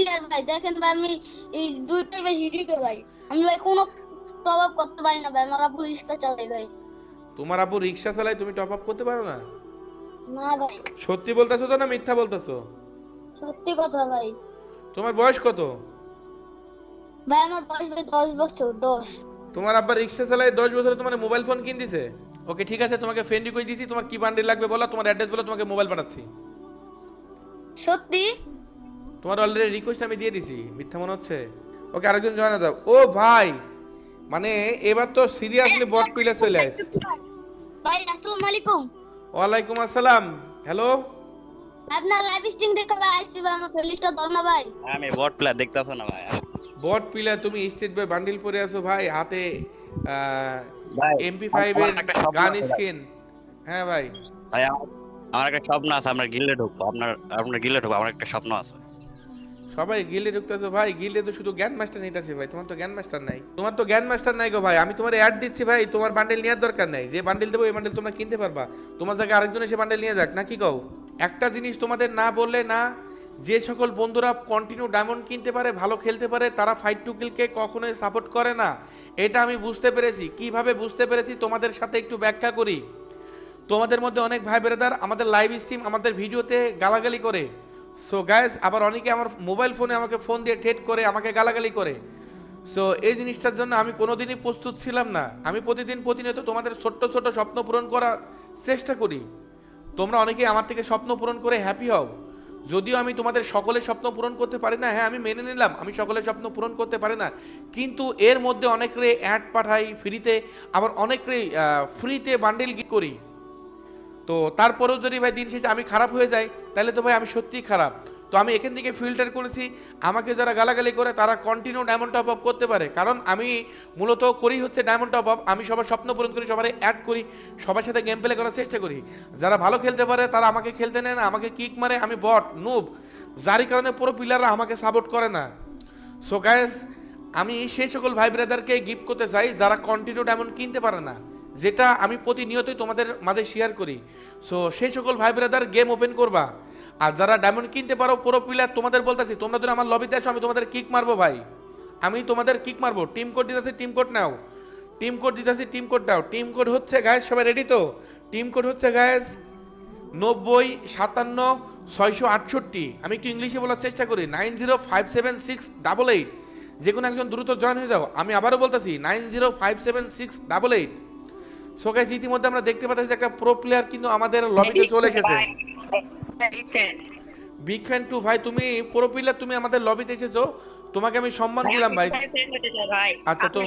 Player ভাই। দেখেন ভাই আমি এই দুইটাই ভাই হিডিকে ভাই। আমি ভাই কোনো প্রভাব করতে পারি না ভাই। আমার আব্বু রিক্সা চালাই ভাই। তোমার আব্বু রিক্সা চালায় তুমি টপ আপ করতে পারো না? না ভাই। সত্যি বলতেছো তো না মিথ্যা বলতেছো? সত্যি কথা ভাই। তোমার বয়স কত? ভাই আমার বয়স ভাই দশ বছর দশ। তোমার আব্বা রিক্সা চালায় দশ বছরে তোমার মোবাইল ফোন কিন দিছে? ওকে ঠিক আছে তোমাকে ফ্রেন্ড রিকোয়েস্ট দিছি। তোমার কি বান্ডিল লাগবে বলো? তোমার অ্যাড্রেস বলো তোমাকে মোবাইল পাঠাচ্ছি। সত্যি? তোমার অলরেডি রিকোয়েস্ট আমি দিয়ে দিছি মিথ্যা মনে হচ্ছে? ওকে আরেকজন জয়েন দাও ও ভাই মানে এবার তো সিরিয়াসলি বট পিলে চলে আস ভাই আসসালামু আলাইকুম। ওয়ালাইকুম আসসালাম। হ্যালো আপনার লাইভ স্ট্রিম দেখে ভাই আইসি ভাই আমার প্লেলিস্টটা ধর না ভাই। আমি বট প্লেয়ার দেখতেছো না ভাই। বট পিলার তুমি স্টেট বয় বান্ডিল পরে আছো ভাই হাতে ভাই, এমপি ফাইভের আমার একটা স্বপ্ন গান স্কিন হ্যাঁ ভাই। ভাই আমার আমার একটা স্বপ্ন আছে আমরা গিল্ডে ঢুকবো। আপনার আপনার গিল্ডে ঢুকবো আমার একটা স্বপ্ন আছে। সবাই গিল্ডে ঢুকতেছো, ভাই গিল্ডে তো শুধু জ্ঞান মাস্টার নিতেছে ভাই, তোমার তো জ্ঞান মাস্টার নাই। তোমার তো জ্ঞান মাস্টার নাই গো ভাই, আমি তোমার অ্যাড দিচ্ছি ভাই, তোমার বান্ডেল নেওয়ার দরকার নাই। যে বান্ডেল দেবো এই বান্ডেল তোমরা কিনতে পারবা। তোমার জায়গায় আরেকজন এসে বান্ডেল নিয়ে যাক, না কি কও? একটা জিনিস তোমাদের না বললে না, যে সকল বন্ধুরা কন্টিনিউ ডায়মন্ড কিনতে পারে, ভালো খেলতে পারে, তারা ফাইট টু কিলকে কখনোই সাপোর্ট করে না। এটা আমি বুঝতে পেরেছি। কীভাবে বুঝতে পেরেছি? তোমাদের সাথে একটু ব্যাখ্যা করি। তোমাদের মধ্যে অনেক ভাই বেরাদার আমাদের লাইভ স্ট্রিম আমাদের ভিডিওতে গালাগালি করে। সো গাইজ আবার অনেকে আমার মোবাইল ফোনে আমাকে ফোন দিয়ে ঠেট করে, আমাকে গালাগালি করে। সো এই জিনিসটার জন্য আমি কোনোদিনই প্রস্তুত ছিলাম না। আমি প্রতিদিন প্রতিনিয়ত তোমাদের ছোট্ট ছোট্ট স্বপ্ন পূরণ করার চেষ্টা করি। তোমরা অনেকেই আমার থেকে স্বপ্ন পূরণ করে হ্যাপি হও। যদিও আমি তোমাদের সকলের স্বপ্ন পূরণ করতে পারি না হ্যাঁ আমি মেনে নিলাম, আমি সকলের স্বপ্ন পূরণ করতে পারি না। কিন্তু এর মধ্যে অনেকরে অ্যাড পাঠাই ফ্রিতে আবার অনেকরে ফ্রিতে বান্ডেল করি। তো তারপরেও যদি ভাই দিন শেষে আমি খারাপ হয়ে যাই, তাহলে তো ভাই আমি সত্যিই খারাপ। তো আমি এখান থেকে ফিল্টার করেছি, আমাকে যারা গালাগালি করে তারা কন্টিনিউ ডায়মন্ড টপ আপ করতে পারে। কারণ আমি মূলত করি হচ্ছে ডায়মন্ড টপ আপ আমি সবার স্বপ্ন পূরণ করি সবার অ্যাড করি, সবার সাথে গেম প্লে করার চেষ্টা করি। যারা ভালো খেলতে পারে তারা আমাকে খেলতে নেয় না, আমাকে কিক মারে, আমি বট নুব যারই কারণে পুরো প্লেয়াররা আমাকে সাপোর্ট করে না। সো গাইস আমি সেই সকল ভাই ব্রাদারকে গিফট করতে চাই, যারা কন্টিনিউ ডায়মন্ড কিনতে পারে না। যেটা আমি প্রতিনিয়তই তোমাদের মাঝে শেয়ার করি। সো সেই সকল ভাই ব্রাদার গেম ওপেন করবা। আর যারা ডায়মন্ড কিনতে পারো পুরো প্লেয়ার তোমাদের বলতেছি, তোমরা যদি আমার লবিতে আসো, আমি তোমাদের কিক মারবো ভাই। আমি তোমাদের কিক মারবো। টিম কোড দিতেছি টিম কোড নাও। টিম কোড দিতেছি টিম কোড দাও টিম কোড হচ্ছে গায়েস সবাই রেডি তো? টিম কোড হচ্ছে গায়েস নব্বই, সাতান্ন, ছয়শো আটষট্টি। আমি একটু ইংলিশে বলার চেষ্টা করি। Nine zero five seven six double eight যে কোনো একজন দ্রুত জয়েন হয়ে যাও। আমি আবারও বলতেছি nine zero five seven six double eight so guys ইতিমধ্যে আমরা দেখতে পাচ্ছি যে একটা প্রো প্লেয়ার কিন্তু আমাদের লবিতে চলে এসেছে। বিগ ফ্যান টু ভাই তুমি প্রো প্লেয়ার তুমি আমাদের লবিতে এসেছ। তোমাকে আমি সম্মান দিলাম ভাই। আচ্ছা, তো-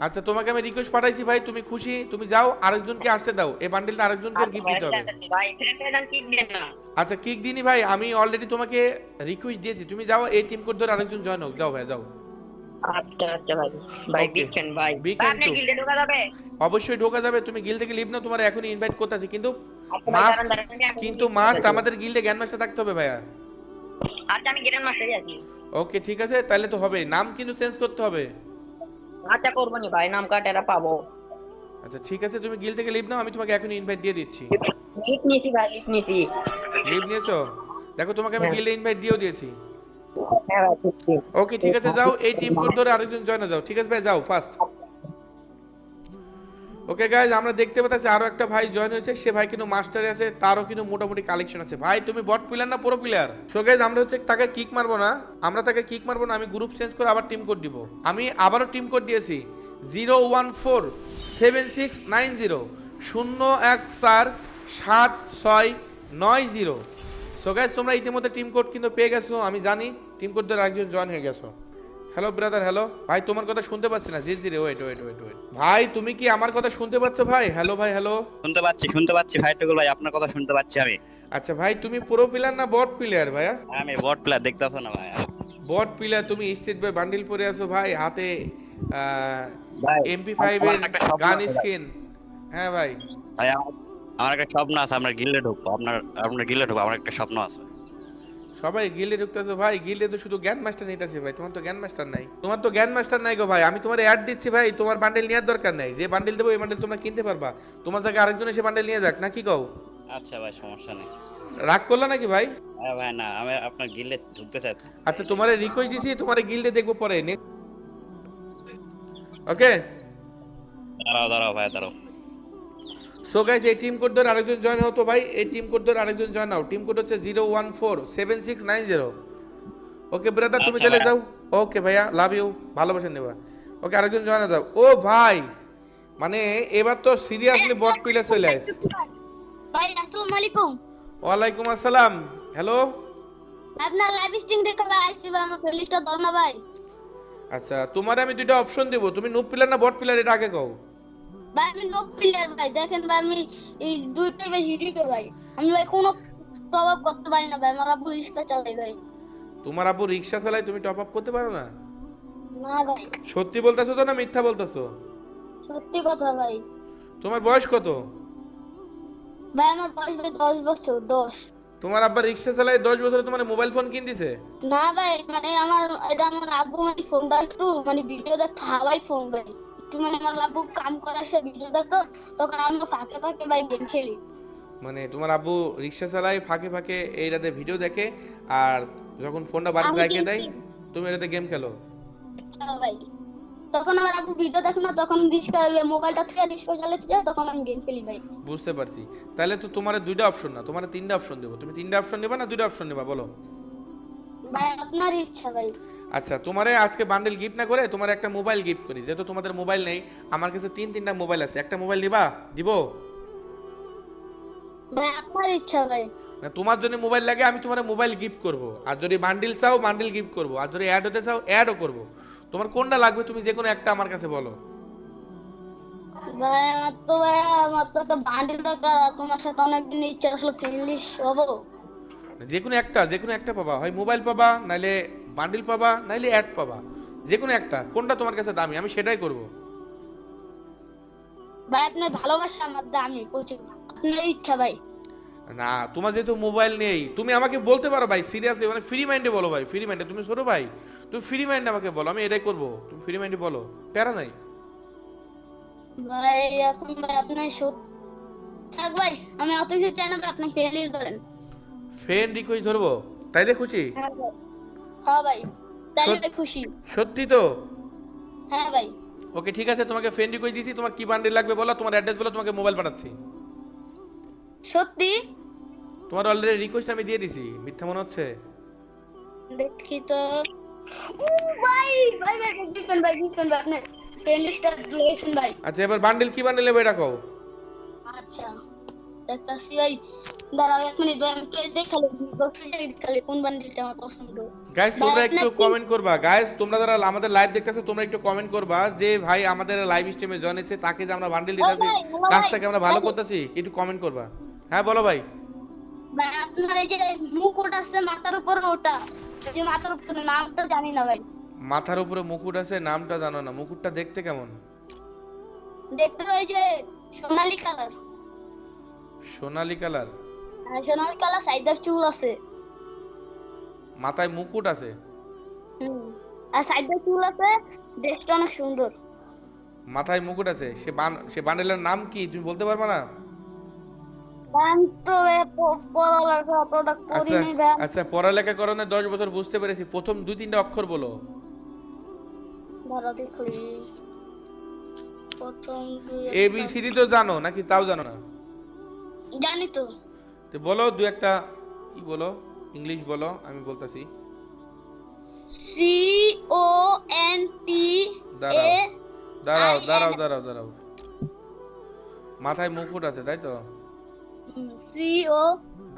আচ্ছা তোমাকে আমি রিকোয়েস্ট পাঠাইছি ভাই তুমি খুশি তুমি যাও আরেকজনকে আসতে দাও। এই বান্ডিলটা আরেকজনকে গিফট দিতে হবে। আচ্ছা কিক দিনি ভাই আমি অলরেডি তোমাকে রিকোয়েস্ট দিয়েছি। তুমি যাও এই টিম কোড ধরে আরেকজন জয়েন হোক। যাও ভাই যাও। আচ্ছা আচ্ছা ভাই ভাই বিকেন ভাই Big ভাই, Ken আপনি গিল্ডে ঢোকা যাবে? অবশ্যই ঢোকা যাবে। তুমি থেকে লিভ না তোমার এখনই ইনভাইট করতেছি কিন্তু আচ্ছা মাস্ট কিন্তু মাস্ট আমাদের গিল্ডে জ্ঞান মাস্টার থাকতে হবে ভাইয়া। আচ্ছা আমি গ্র্যান্ড মাস্টারই আছি। ওকে ঠিক আছে তাহলে তো হবে। নাম কিন্তু চেঞ্জ করতে হবে। আচ্ছা করব নি ভাই নাম কার্ড এরা পাবো। আচ্ছা ঠিক আছে তুমি গিল থেকে লিভ নাও আমি তোমাকে এখনই ইনভাইট দিয়ে দিচ্ছি। নিছি ভাই নিছি। লিভ নিয়েছো? দেখো তোমাকে আমি হ্যাঁ। গিল্ডে ইনভাইট দিয়েও দিয়েছি। হ্যাঁ। ওকে ঠিক আছে, যাও, এই টিম কোড ধরে আরেকজন জয়েন যাও, ঠিক আছে, ভাই, যাও ফার্স্ট ওকে গাইজ আমরা দেখতে পাচ্ছি আরও একটা ভাই জয়েন হয়েছে, সে ভাই কিন্তু মাস্টারে আছে, তারও কিন্তু মোটামুটি কালেকশন আছে। ভাই, তুমি বট প্লেয়ার না পুরো প্লেয়ার সো গাইজ আমরা হচ্ছে তাকে কিক মারবো না, আমরা তাকে কিক মারবো না, আমি গ্রুপ চেঞ্জ করে আবার টিম কোড দিব। আমি আবারও টিম কোড দিয়েছি zero one four seven six nine zero শূন্য এক চার সাত ছয় নয় জিরো সো গাইজ তোমরা ইতিমধ্যে টিম কোড কিন্তু পেয়ে গেছো, আমি জানি। টিম কোড ধরে একজন জয়েন হয়ে গেছো। হ্যালো ব্রাদার হ্যালো ভাই তোমার কথা শুনতে পাচ্ছি না। জি জি রে ওয়েট ওয়েট ওয়েট ওয়েট ভাই তুমি কি আমার কথা শুনতে পাচ্ছ ভাই? হ্যালো ভাই হ্যালো শুনতে পাচ্ছি শুনতে পাচ্ছি ভাই টুকুল ভাই আপনার কথা শুনতে পাচ্ছি আমি। আচ্ছা ভাই তুমি প্রো প্লেয়ার না বট প্লেয়ার ভাইয়া? আমি বট প্লেয়ার দেখতেছো না ভাই বট প্লেয়ার তুমি স্টেট বয় বান্ডিল পরে আছো ভাই হাতে ভাই, এমপি ফাইভের আমার একটা গান ভাই। স্কিন হ্যাঁ ভাই। ভাই আমার- একটা স্বপ্ন আছে আমরা গিল্ডে ঢুকবো। আপনার আপনার গিল্ডে ঢুকবো আমার একটা স্বপ্ন আছে। সবাই গিল্ডে ঢুকতেছো ভাই গিল্ডে তো শুধু জ্ঞান মাস্টার নিতেছে ভাই তোমার তো জ্ঞান মাস্টার নাই। তোমার তো জ্ঞান মাস্টার নাই গো ভাই আমি তোমার অ্যাড দিচ্ছি ভাই তোমার বান্ডেল নেওয়ার দরকার নাই। যে বান্ডেল দেবো এই বান্ডেল তোমরা কিনতে পারবা। তোমার জায়গায় আরেকজন এসে বান্ডেল নিয়ে যাক না কি কও? আচ্ছা ভাই সমস্যা নেই। রাগ করল নাকি ভাই? ভাই না আমি আপনার গিলে ঢুকতে চাই। আচ্ছা তোমার রিকোয়েস্ট দিছি তোমার গিল্ডে দেখব পরে। ওকে দাঁড়াও দাঁড়াও ভাই দাঁড়াও। সো গাইস এই টিম কোড ধরে আরেকজন জয়েন হতো ভাই এই টিম কোড ধরে আরেকজন জয়েন হও টিম কোড হচ্ছে zero one four seven six nine zero okay brother তুমি আচ্ছা চলে যাও। ওকে ভাইয়া লাভ ইউ ভালোবাসা নেবা। ওকে আরেকজন জয়েন যাও। ও ভাই মানে এবার তো সিরিয়াসলি বট পিলে চলে আস ভাই আসসালামু আলাইকুম। ওয়ালাইকুম আসসালাম। হ্যালো আপনার লাইভ স্ট্রিম দেখে ভাই আইসি ভাই আমার না ভাই। আচ্ছা তোমার আমি দুইটা অপশন দেবো। তুমি নুপ পিলার না বট পিলার এটা আগে কও। ভাই আমি নো প্লেয়ার ভাই। দেখেন ভাই আমি এই দুইটাই ভাই হিডিকে ভাই। আমি ভাই কোনো প্রভাব করতে পারি না ভাই আমার আব্বু রিস্কা চালাই ভাই। তোমার আব্বু রিক্সা চালায় তুমি টপ আপ করতে পারো না? না ভাই। সত্যি বলতেছো তো না মিথ্যা বলতেছো? সত্যি কথা ভাই। তোমার বয়স কত? ভাই আমার বয়স ভাই দশ বছর দশ। তোমার আব্বা রিক্সা চালায় দশ বছরে তোমার মোবাইল ফোন কিন দিছে? না ভাই মানে আমার এটা আমার আব্বু মানে ফোনটা একটু মানে ভিডিও দেখতো হাওয়াই ফোন ভাই। মানে আমার আব্বু কাম করে সে ভিডিও দেখতো তখন আমি ফাঁকে ফাঁকে ভাই গেম খেলি। মানে তোমার আব্বু রিক্সা চালায় ফাঁকে ফাঁকে এইটাতে ভিডিও দেখে আর যখন ফোনটা বাড়িতে রেখে দেয় তুমি এটাতে গেম খেলো। হ্যাঁ ভাই। তখন আমার আব্বু ভিডিও দেখে না তখন রিস্কা মোবাইলটা থেকে রিস্কা চালাতে যায় তখন আমি গেম খেলি ভাই। বুঝতে পারছি। তাহলে তো তোমার দুইটা অপশন না তোমার তিনটা অপশন দেবো। তুমি তিনটা অপশন নেবা না দুইটা অপশন নেবা বলো। ভাই আপনার ইচ্ছা ভাই। আচ্ছা তোমারে আজকে বান্ডেল গিফট না করে তোমার একটা মোবাইল গিফট করি। যেহেতু তোমাদের মোবাইল নেই আমার কাছে তিন তিনটা মোবাইল আছে। একটা মোবাইল নিবা দিব? আপনার ইচ্ছা ভাই। না তোমার জন্য মোবাইল লাগে আমি তোমার মোবাইল গিফট করব। আর যদি বান্ডিল চাও বান্ডিল গিফট করব। আর যদি অ্যাড হতে চাও অ্যাডও করব। তোমার কোনটা লাগবে তুমি যে কোনো একটা আমার কাছে বলো। ভাই আমার তো ভাই আমার তো একটা বান্ডিল দরকার। তোমার সাথে অনেকদিন ইচ্ছা আসলে ফ্রেন্ডলি হব। যে কোনো একটা যে কোনো একটা পাবা। হয় মোবাইল পাবা নাইলে বান্ডিল পাবা নাইলে অ্যাড পাবা। যে কোনো একটা কোনটা তোমার কাছে দামি আমি সেটাই করব। ভাই আপনার ভালোবাসা আমার দামি প্রচুর। আপনার ইচ্ছা ভাই। না তোমার যেহেতু মোবাইল নেই তুমি আমাকে বলতে পারো ভাই সিরিয়াসলি মানে ফ্রি মাইন্ডে বলো ভাই ফ্রি মাইন্ডে তুমি ছোটো ভাই তুমি ফ্রি মাইন্ডে আমাকে বলো আমি এটাই করব। তুমি ফ্রি মাইন্ডে বলো প্যারা নাই। ভাই এখন ভাই আপনার সত থাক ভাই আমি অত কিছু চাই না ভাই আপনি ফেলি করেন ফ্রেন্ড রিকোয়েস্ট ধরবো? তাই দিয়ে খুশি? হ্যাঁ হ্যাঁ ভাই খুশি। সত্যি তো? হ্যাঁ ভাই। ওকে ঠিক আছে তোমাকে ফ্রেন্ড রিকোয়েস্ট দিয়েছি তোমার কি বান্ডিল লাগবে বলো তোমার অ্যাড্রেস বলো তোমাকে মোবাইল পাঠাচ্ছি। সত্যি? তোমার অলরেডি রিকোয়েস্ট আমি দিয়ে দিছি মিথ্যা মনে হচ্ছে? দেখি তো। ও ভাই ভাই ভাই দিবেন ভাই দিবেন ভাই আপনি ফ্রেন্ডলিস্টটা দিয়েছেন ভাই। আচ্ছা এবার বান্ডিল কি বান্ডিল নেবে আচ্ছা দেখতাছি ভাই। দাঁড়াও এক মিনিট ভাই আমি কে দেখালে দেখালে কোন বান্ডিলটা আমার পছন্দ? গাইস তোমরা একটু কমেন্ট করবা। গাইস তোমরা যারা আমাদের লাইভ দেখতেছো তোমরা একটু কমেন্ট করবা যে ভাই আমাদের লাইভ স্ট্রিমে জয়েন হয়েছে তাকে যে আমরা বান্ডিল দিতেছি ভাই, ভাই, কাজটাকে আমরা ভালো করতেছি একটু কমেন্ট করবা। হ্যাঁ বলো ভাই। ভাই আপনার এই যে মুকুট আছে মাথার উপরে ওটা যে মাথার উপরে নামটা জানি না ভাই। মাথার উপরে মুকুট আছে নামটা জানো না। মুকুটটা দেখতে কেমন? দেখতে এই যে সোনালী কালার। সোনালী কালার। আর সোনালী কালার সাইডার চুল আছে। মাথায় মুকুট আছে। আর সাইডার চুল আছে দেখতে অনেক সুন্দর। মাথায় মুকুট আছে। সে বান সে বান্ডেলের নাম কি? তুমি বলতে পারবা না? আচ্ছা আচ্ছা পড়ালেখা দশ বছর বুঝতে পেরেছি। প্রথম দুই তিনটা অক্ষর বলো। এ বি সি তো জানো নাকি? তাও জানো না? জানি তো বলো দু একটা কি বলো? ইংলিশ বলো আমি বলতাছি। সি ও এন টি দাঁড়াও এ দাঁড়াও দাঁড়াও দাঁড়াও দাঁড়াও। মাথায় মুকুট আছে তাই তো? সি ও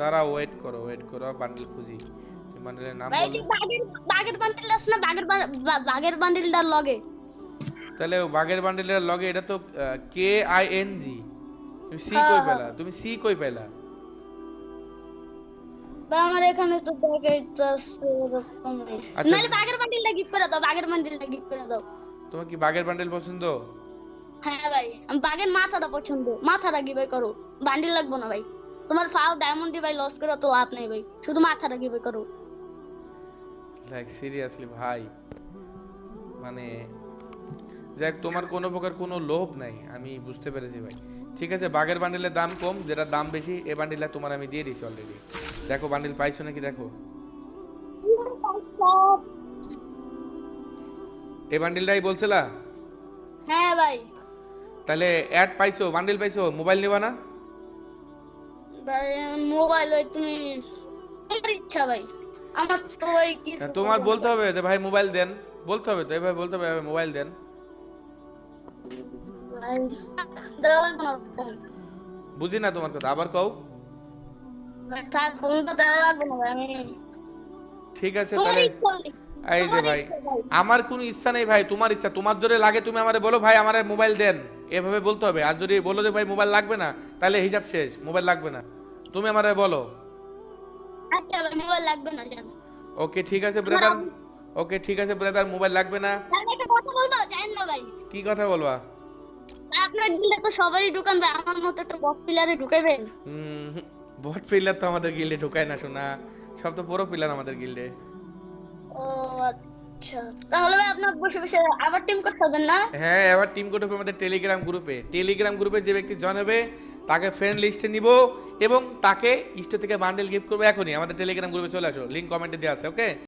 দাঁড়াও ওয়েট করো ওয়েট করো বান্ডেল খুঁজি। বান্ডেলের নাম ভাই বাগের বাগের বান্ডিল আছে না? বাগের বাগের বান্ডিলটার লগে তাহলে বাঘের বান্ডেলের লগে এটা তো কে আই এন জি তুমি সি হ্যাঁ, কই। পেলা? তুমি সি কই পেলা? বা আমার এখানে তো বাগেরটা আছে এরকম। নাহলে বাগের বান্ডিলটা গিফট করে দাও বাগের বান্ডিলটা গিফট করে দাও। তোমার কি বাঘের বান্ডেল পছন্দ? হ্যাঁ ভাই আমি বাগের মাথাটা পছন্দ। মাথাটা ভাই করো। বান্ডিল লাগবো না ভাই। তোমার ফাও ডায়মন্ড ভাই লস করে তো লাভ নেই ভাই। শুধু মাথাটা ভাই করো। লাইক সিরিয়াসলি ভাই মানে যাক তোমার কোনো প্রকার কোনো লোভ নাই আমি বুঝতে পেরেছি ভাই। ঠিক আছে বাঘের বান্ডিলের দাম কম যেটা দাম বেশি এ বান্ডিলটা তোমার আমি দিয়ে দিছি অলরেডি দেখো বান্ডিল পাইছো নাকি দেখো? এই বান্ডিলটাই বলছিলা? হ্যাঁ ভাই। তাহলে অ্যাড পাইছো বান্ডিল পাইছো মোবাইল নিবা না? ভাই মোবাইল ওই তুমি ইচ্ছা ভাই। আমার তো ওই তোমার বলতে হবে যে ভাই মোবাইল দেন। বলতে হবে তো এভাবে বলতে হবে মোবাইল দেন। বুঝি না তোমার কথা আবার কও। ঠিক আছে তাহলে এই যে ভাই আমার কোনো ইচ্ছা নেই ভাই তোমার ইচ্ছা। তোমার জোরে লাগে তুমি আমারে বলো ভাই আমারে মোবাইল দেন। এভাবে বলতে হবে। আর যদি বলো যে ভাই মোবাইল লাগবে না তাহলে হিসাব শেষ মোবাইল লাগবে না। তুমি আমারে বলো। আচ্ছা মোবাইল লাগবে না জান ওকে ঠিক আছে ব্রাদার। ওকে ঠিক আছে ব্রাদার মোবাইল লাগবে না। আমি একটা কথা বলব জানেন না ভাই। কি কথা বলবা? আপনার তো সবাই আমার মতো একটা পিলারে ঢুকাবেন হুম, বট পিলার তো আমাদের গিল্ডে ঢুকায় না শোনা সব তো পুরো পিলার আমাদের গিল্ডে ও আচ্ছা। তাহলে ভাই আপনার বসে বসে আবার টিম করতে হবে না? হ্যাঁ এবার টিম কোড হবে আমাদের টেলিগ্রাম গ্রুপে টেলিগ্রাম গ্রুপে যে ব্যক্তি জয়েন হবে তাকে ফ্রেন্ড লিস্টে নিব এবং তাকে ইষ্ট থেকে বান্ডেল গিফট করব এখনই। আমাদের টেলিগ্রাম গ্রুপে চলে আসো। লিঙ্ক কমেন্টে দেওয়া আছে ওকে